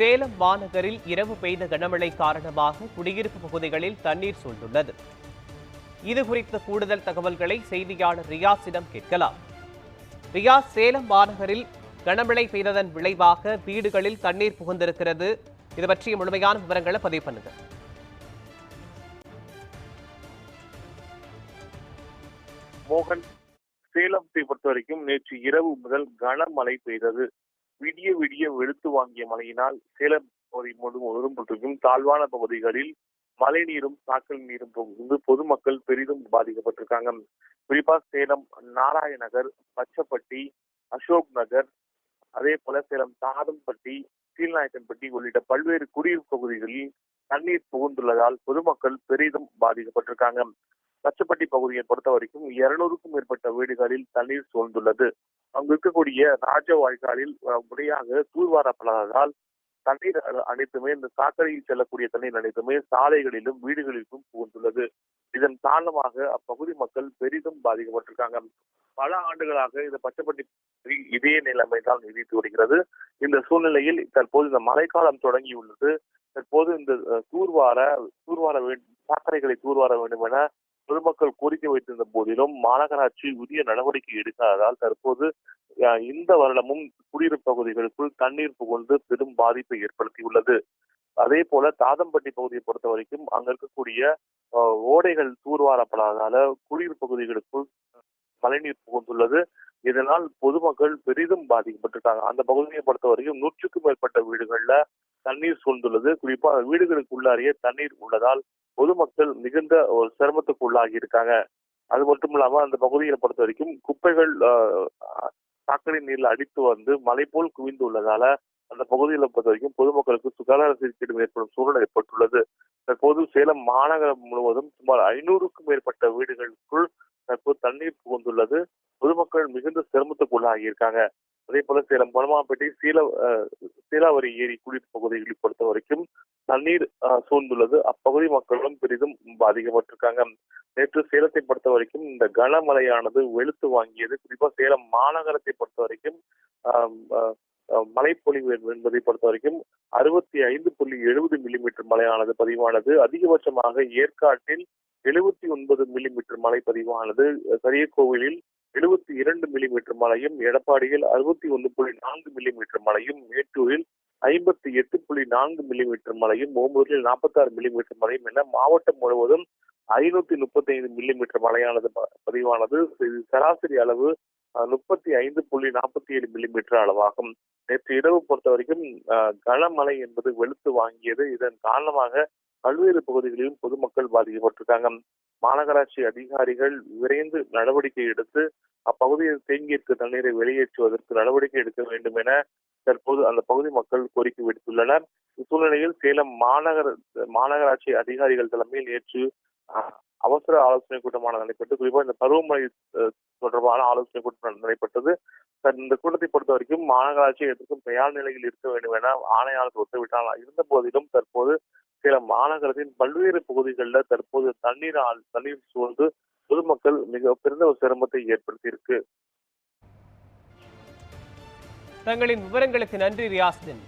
சேலம் மாநகரில் இரவு பெய்த கனமழை காரணமாக குடியிருப்பு பகுதிகளில் தண்ணீர் சூழ்ந்துள்ளது. இது குறித்த கூடுதல் தகவல்களை செய்தியாளர் ரியாஸிடம் கேட்கலாம். ரியாஸ் சேலம் மாநகரில் கனமழை பெய்ததன் விளைவாக வீடுகளில் தண்ணீர் புகுந்திருக்கிறது. இது பற்றிய முழுமையான விவரங்களை பதிவு பண்ணுங்க மோகன் சேலத்தை பொறுத்த வரைக்கும் நேற்று இரவு முதல் கனமழை பெய்தது. விடிய விடிய வெளுத்து வாங்கிய மழையினால் சேலம் பகுதி முழுவதும் மற்றும் தாழ்வான பகுதிகளில் மழை நீரும் சாக்கல் நீரும் புகுந்து பொதுமக்கள் பெரிதும் பாதிக்கப்பட்டிருக்காங்க. குறிப்பா சேலம் நாராயண நகர் பச்சப்பட்டி அசோக் நகர் அதே போல சேலம் தாதம்பட்டி சீல்நாயக்கன்பட்டி உள்ளிட்ட பல்வேறு குடியிருப்பு பகுதிகளில் தண்ணீர் புகுந்துள்ளதால் பொதுமக்கள் பெரிதும் பாதிக்கப்பட்டிருக்காங்க. பச்சப்பட்டி பகுதியை பொறுத்த வரைக்கும் இருநூறுக்கும் மேற்பட்ட வீடுகளில் தண்ணீர் சூழ்ந்துள்ளது. அங்கு இருக்கக்கூடிய ராஜ வாய்க்காலில் முறையாக தூர்வாரப்படாததால் தண்ணீர் அனைத்துமே இந்த சாக்கடையில் செல்லக்கூடிய தண்ணீர் அனைத்துமே சாலைகளிலும் வீடுகளிலும் புகுந்துள்ளது. இதன் காரணமாக அப்பகுதி மக்கள் பெரிதும் பாதிக்கப்பட்டிருக்காங்க. பல ஆண்டுகளாக இந்த பச்சைப்பட்டி இதே நிலைமை தான் நீடித்து வருகிறது. இந்த சூழ்நிலையில் தற்போது இந்த மழைக்காலம் தொடங்கியுள்ளது. தற்போது இந்த தூர்வார தூர்வார வேண்டும் சாக்கடைகளை தூர்வார வேண்டும் என பொதுமக்கள் கோரிக்கை வைத்திருந்த போதிலும் மாநகராட்சி உரிய நடவடிக்கை எடுக்காததால் தற்போது இந்த வருடமும் குடியிருப்பு பகுதிகளுக்குள் தண்ணீர் புகுந்து பெரும் பாதிப்பை ஏற்படுத்தியுள்ளது. அதே போல தாதம்பட்டி பகுதியை பொறுத்த வரைக்கும் அங்க இருக்கக்கூடிய ஓடைகள் தூர்வாரப்படாததால குடியிருப்பு பகுதிகளுக்குள் மழைநீர் புகுந்துள்ளது. இதனால் பொதுமக்கள் பெரிதும் பாதிக்கப்பட்டிருக்காங்க. அந்த பகுதியை பொறுத்த வரைக்கும் நூற்றுக்கும் மேற்பட்ட வீடுகள்ல தண்ணீர் சூழ்ந்துள்ளது. குறிப்பா வீடுகளுக்குள்ளாரியே தண்ணீர் உள்ளதால் பொதுமக்கள் மிகுந்த ஒரு சிரமத்துக்கு உள்ளாகி இருக்காங்க. அது மட்டும் இல்லாம அந்த பகுதியை பொறுத்த வரைக்கும் குப்பைகள் சாக்கடை நீர்ல அடித்து வந்து மலை போல் குவிந்து உள்ளதால அந்த பகுதிகளை பொறுத்த வரைக்கும் பொதுமக்களுக்கு சுகாதார சீர்கேடு ஏற்படும் சூழல் ஏற்பட்டுள்ளது. தற்போது சேலம் மாநகரம் முழுவதும் சுமார் ஐநூறுக்கும் மேற்பட்ட வீடுகளுக்குள் தற்போது தண்ணீர் புகுந்துள்ளது. பொதுமக்கள் மிகுந்த சிரமத்துக்கு உள்ளாகி இருக்காங்க. அதே போல சேலம் பனமாப்பேட்டை சீல அஹ், சீலாவரி ஏரி குடியிருப்பு பகுதிகளை பொறுத்த வரைக்கும் தண்ணீர் சூழ்ந்துள்ளது. அப்பகுதி மக்களும் பெரிதும் பாதிக்கப்பட்டிருக்காங்க. நேற்று சேலத்தை பொறுத்த வரைக்கும் இந்த கனமழையானது வெளுத்து வாங்கியது. குறிப்பா சேலம் மாநகரத்தை பொறுத்த வரைக்கும் மழைப்பொழிவு என்பதை பொறுத்த வரைக்கும் அறுபத்தி ஐந்து புள்ளி எழுபது மில்லிமீட்டர் மழையானது பதிவானது. அதிகபட்சமாக ஏற்காட்டில் எழுபத்தி ஒன்பது மில்லிமீட்டர் மழை பதிவானது. சரியக்கோவிலில் எழுபத்தி இரண்டு மில்லிமீட்டர் மழையும் எடப்பாடியில் அறுபத்தி ஒன்று புள்ளி நான்கு மில்லிமீட்டர் மழையும் மேட்டூரில் ஐம்பத்தி எட்டு புள்ளி நான்கு மில்லிமீட்டர் மழையும் ஓம்பூரில் நாற்பத்தாறு மில்லிமீட்டர் மழையும் என மாவட்டம் முழுவதும் ஐநூத்தி முப்பத்தி ஐந்து மில்லிமீட்டர் மழையானது ப- பதிவானது. இது சராசரி அளவு முப்பத்தி ஐந்து புள்ளி நாற்பத்தி ஏழு மில்லிமீட்டர் அளவாகும். நேற்று இரவு பொறுத்த வரைக்கும் கனமழை என்பது வெளுத்து வாங்கியது. இதன் காரணமாக பல்வேறு பகுதிகளிலும் பொதுமக்கள் பாதிக்கப்பட்டிருக்காங்க. மாநகராட்சி அதிகாரிகள் விரைந்து நடவடிக்கை எடுத்து அப்பகுதியில் தேங்கியிருக்க தண்ணீரை வெளியேற்றுவதற்கு நடவடிக்கை எடுக்க வேண்டும் என தற்போது அந்த பகுதி மக்கள் கோரிக்கை விடுத்துள்ளனர். இச்சூழ்நிலையில் சேலம் மாநகர மாநகராட்சி அதிகாரிகள் தலைமையில் நேற்று அவசர ஆலோசனை கூட்டமான நடைபெற்று குறிப்பாக இந்த பருவமழை தொடர்பான ஆலோசனை கூட்டம் நடைபெற்றது. இந்த கூட்டத்தை பொறுத்த வரைக்கும் மாநகராட்சி எதற்கும் தயார் நிலையில் இருக்க வேண்டும் என ஆணையாளர் உத்தரவிட்டார். இருந்த போதிலும் தற்போது சில மாநகரத்தின் பல்வேறு பகுதிகளில் தற்போது தண்ணீர் ஆள்- தண்ணீர் சூழ்ந்து பொதுமக்கள் மிக பெருந்த ஒரு சிரமத்தை ஏற்படுத்தியிருக்கு. தங்களின் விவரங்களுக்கு நன்றி ரியாஸ்தின்